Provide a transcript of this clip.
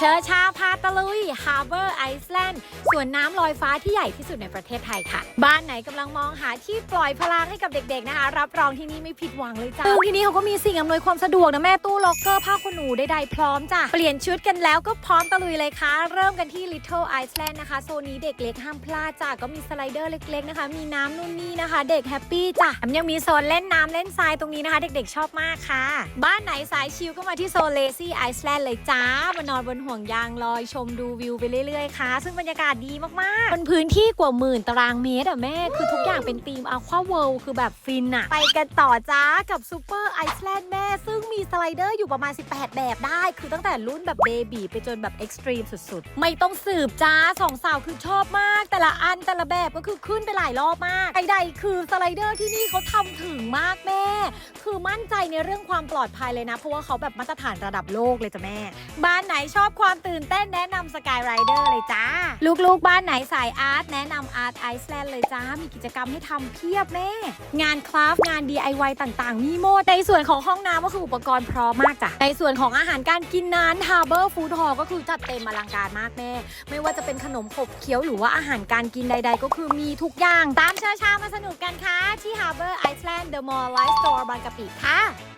เชอชาพาตะลุย Harbor Iceland สวนน้ำลอยฟ้าที่ใหญ่ที่สุดในประเทศไทยค่ะ บ้านไหนกำลังมองหาที่ปล่อยพลังให้กับเด็กๆนะคะ รับรองที่นี่ไม่ผิดหวังเลยจ้าซึ่งที่นี่เขาก็มีสิ่งอำนวยความสะดวกนะแม่ตู้ล็อกเกอร์ผ้าขนหนูใดๆพร้อมจ้ะ เปลี่ยนชุดกันแล้วก็พร้อมตะลุยเลยค่ะ เริ่มกันที่ Little Iceland นะคะโซนนี้เด็กเล็กห้ามพลาดจ้ะก็มีสไลเดอร์เล็กๆนะคะ มีน้ำนู่นนี่นะคะ เด็กแฮปปี้จ้ะแถมยังมีโซนเล่นน้ำเล่นทรายตรงนี้นะคะ เด็กๆชอบมากค่ะ บ้านไหนสายชิลก็มาที่โซน Lazy Iceland เลยจ้ามานอนบนห่วงยางลอยชมดูวิวไปเรื่อยๆค่ะ ซึ่งบรรยากาศดีมากๆบนพื้นที่กว่าหมื่นตารางเมตรอะแม่ คือทุกอย่างเป็นธีม Aqua World คือแบบฟินอะไปกันต่อจ้ากับซูเปอร์ไอซ์แลนด์แม่ ซึ่งมีสไลเดอร์อยู่ประมาณ 18 แบบได้ คือตั้งแต่รุ่นแบบเบบีไปจนแบบเอ็กซ์ตรีมสุดๆ ไม่ต้องสืบจ้าสองสาวคือชอบมาก แต่ละอันแต่ละแบบก็คือขึ้นไปหลายรอบมากใดๆคือสไลเดอร์ที่นี่เขาทำถึงมากแม่ คือมั่นใจในเรื่องความปลอดภัยเลยนะ เพราะว่าเขาแบบมาตรฐานระดับโลกเลยจ้ะแม่ บ้านไหนชอบความตื่นเต้นแนะนำสกายไรเดอร์เลยจ้า ลูกๆ บ้านไหนสายอาร์ตแนะนำอาร์ตไอซ์แลนด์เลยจ้า มีกิจกรรมให้ทำเพียบแม่ งานคราฟงาน DIY ต่างๆ มีหมดในส่วนของห้องน้ำก็คืออุปกรณ์พร้อมมากจ้ะในส่วนของอาหารการกินนั้น Harbor Food Hall ก็คือจัดเต็มอลังการมากแม่ ไม่ว่าจะเป็นขนมขบเคี้ยวหรือว่าอาหารการกินใด ๆ ก็คือมีทุกอย่างตามเชอชามาสนุกกันค่ะที่ฮาร์เบอร์ไอซ์แลน เดอะมอลล์ไลฟ์สโตร์บางกะปิค่ะ